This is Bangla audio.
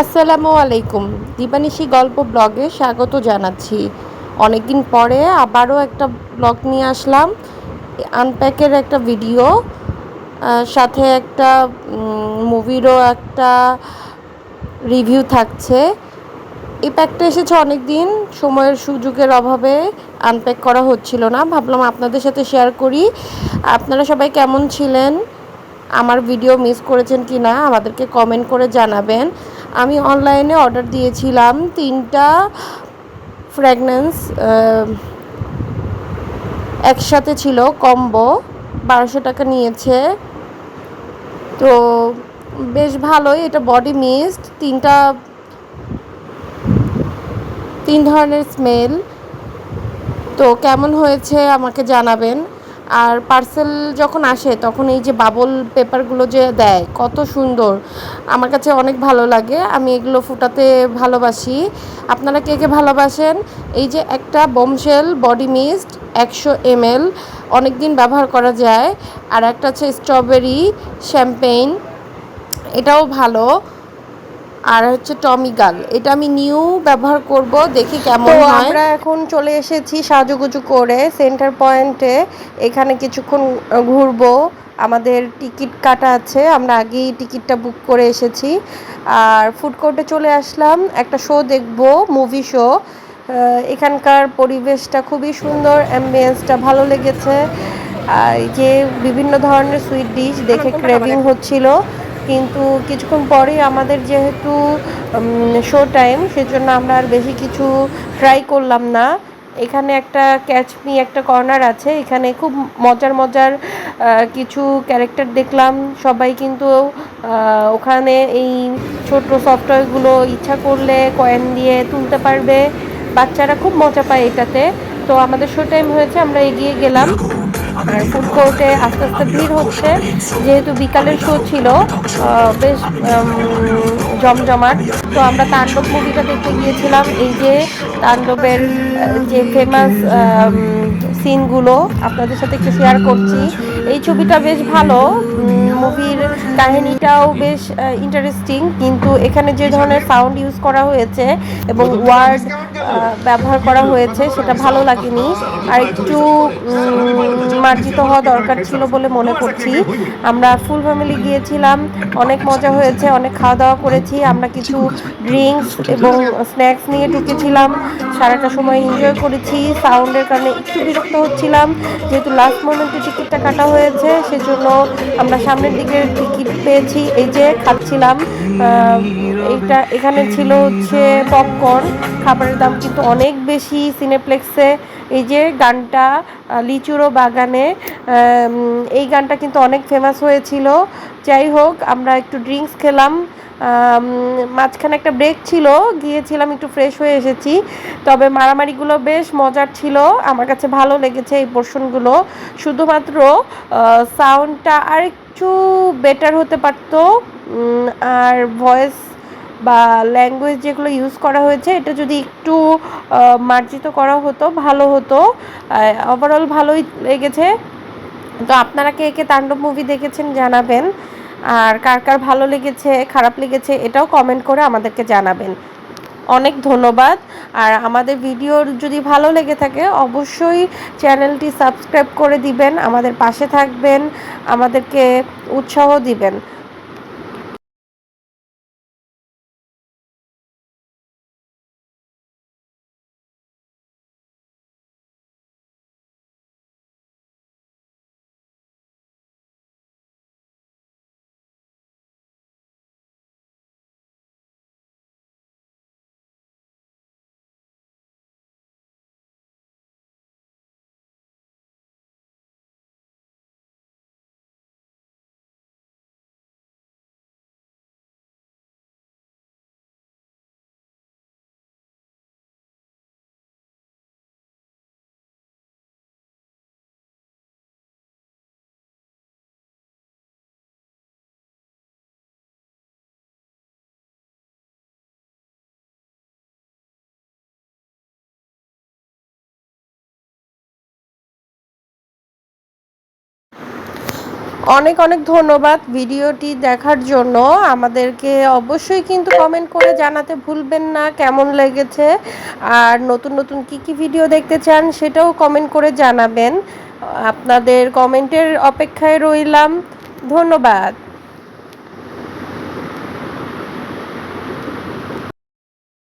আসসালামু আলাইকুম। দীপানিশি গল্প ব্লগে স্বাগত জানাচ্ছি। অনেকদিন পরে আবারও একটা ব্লগ নিয়ে আসলাম। আনপ্যাকের একটা ভিডিও সাথে একটা মুভিরও একটা রিভিউ থাকছে। এই প্যাকটা এসেছে অনেক দিন সময়ের সুযোগের অভাবে আনপ্যাক করা হচ্ছিল না। ভাবলাম আপনাদের সাথে শেয়ার করি। আপনারা সবাই কেমন ছিলেন? আমার ভিডিও মিস করেছেন কি না আমাদেরকে কমেন্ট করে জানাবেন। আমি অনলাইনে অর্ডার দিয়েছিলাম তিনটা ফ্র্যাগনেন্স একসাথে ছিল কম্বো বারোশো টাকা নিয়েছে। তো বেশ ভালোই, এটা বডি মিস্ট তিনটা, তিন ধরনের স্মেল তো কেমন হয়েছে আমাকে জানাবেন। আর পার্সেল যখন আসে, তখন এই যে বাবল পেপারগুলো যে দেয়, কত সুন্দর। আমার কাছে অনেক ভালো লাগে, আমি এগুলো ফুটাতে ভালোবাসি। আপনারা কে কে ভালোবাসেন? এই যে একটা বোমশেল বডি মিস্ট একশো এমএল অনেক দিন ব্যবহার করা যায়। আর একটা হচ্ছে স্ট্রবেরি শ্যাম্পেইন এটাও ভালো। আর হচ্ছে টমি গাল এটা আমি নিউ ব্যবহার করব দেখি কেমন হয়। আমরা এখন চলে এসেছি সাজুগুজু করে সেন্টার পয়েন্টে। এখানে কিছুক্ষণ ঘুরবো। আমাদের টিকিট কাটা আছে আমরা আগেই টিকিটটা বুক করে এসেছি। আর ফুড কোর্টে চলে আসলাম একটা শো দেখব মুভি শো এখানকার পরিবেশটা খুবই সুন্দর অ্যাম্বিয়েন্সটা ভালো লেগেছে। আর যে বিভিন্ন ধরনের সুইট ডিশ দেখে ক্রেভিং হচ্ছিল। কিন্তু কিছুক্ষণ পরেই আমাদের যেহেতু শো টাইম সেজন্য আমরা আর বেশি কিছু ট্রাই করলাম না। এখানে একটা ক্যাচমি একটা কর্নার আছে, এখানে খুব মজার মজার কিছু ক্যারেক্টার দেখলাম। সবাই কিন্তু ওখানে এই ছোট সফটওয়্যারগুলো ইচ্ছা করলে কয়েন দিয়ে তুলতে পারবে। বাচ্চারা খুব মজা পায় এটাতে। তো আমাদের শো টাইম হয়েছে, আমরা এগিয়ে গেলাম। ফুড কোর্টে আস্তে আস্তে ভিড় হচ্ছে। যেহেতু বিকালের শো ছিল বেশ জমজমাট, তো আমরা তাণ্ডব মুভিটা দেখতে গিয়েছিলাম। এই যে তাণ্ডবের যে ফেমাস সিনগুলো আপনাদের সাথে একটু শেয়ার করছি। এই ছবিটা বেশ ভালো মুভির কাহিনীটাও বেশ ইন্টারেস্টিং কিন্তু এখানে যে ধরনের সাউন্ড ইউজ করা হয়েছে এবং ওয়ার্ড ব্যবহার করা হয়েছে, সেটা ভালো লাগেনি। আর একটু মার্জিত হওয়া দরকার ছিল বলে মনে করছি। আমরা ফুল ফ্যামিলি গিয়েছিলাম, অনেক মজা হয়েছে, অনেক খাওয়া দাওয়া করেছি, আমরা কিছু ড্রিঙ্কস এবং স্ন্যাক্স নিয়ে ঢুকেছিলাম, সারাটা সময় এনজয় করেছি সাউন্ডের কারণে একটু বিরক্ত হচ্ছিলাম, যেহেতু লাস্ট মোমেন্টে টিকিটটা কাটা হয়েছে, সেজন্য আমরা সামনের দিকে টিকিট পেয়েছি, এই যে খাচ্ছিলাম এইটা এখানে ছিল হচ্ছে পপকর্ন খাবারের দাম কিন্তু অনেক বেশি সিনেপ্লেক্সে এই যে গানটা লিচুরো বাগানে এই গানটা কিন্তু অনেক ফেমাস হয়েছিল। যাই হোক, আমরা একটু ড্রিঙ্কস খেলাম। মাঝখানে একটা ব্রেক ছিল, গিয়েছিলাম একটু ফ্রেশ হয়ে এসেছি। তবে মারামারিগুলো বেশ মজার ছিল। আমার কাছে ভালো লেগেছে এই পোর্শনগুলো শুধুমাত্র সাউন্ডটা আর একটু বেটার হতে পারতো। আর ভয়েস বা ল্যাঙ্গুয়েজ যেগুলো ইউজ করা হয়েছে, এটা যদি একটু মার্জিত করা হতো, ভালো হতো। ওভারঅল ভালোই লেগেছে। তো আপনারা কে কে তাণ্ডব মুভি দেখেছেন জানাবেন। আর কার কার ভালো লেগেছে, খারাপ লেগেছে, এটাও কমেন্ট করে আমাদেরকে জানাবেন। অনেক ধন্যবাদ। আর আমাদের ভিডিও যদি ভালো লেগে থাকে, অবশ্যই চ্যানেলটি সাবস্ক্রাইব করে দিবেন, আমাদের পাশে থাকবেন, আমাদেরকে উৎসাহ দিবেন। অনেক অনেক ধন্যবাদ ভিডিওটি দেখার জন্য। আমাদেরকে অবশ্যই কিন্তু কমেন্ট করে জানাতে ভুলবেন না কেমন লেগেছে। আর নতুন নতুন কি কি ভিডিও দেখতে চান সেটাও কমেন্ট করে জানাবেন। আপনাদের কমেন্টের অপেক্ষায় রইলাম। ধন্যবাদ।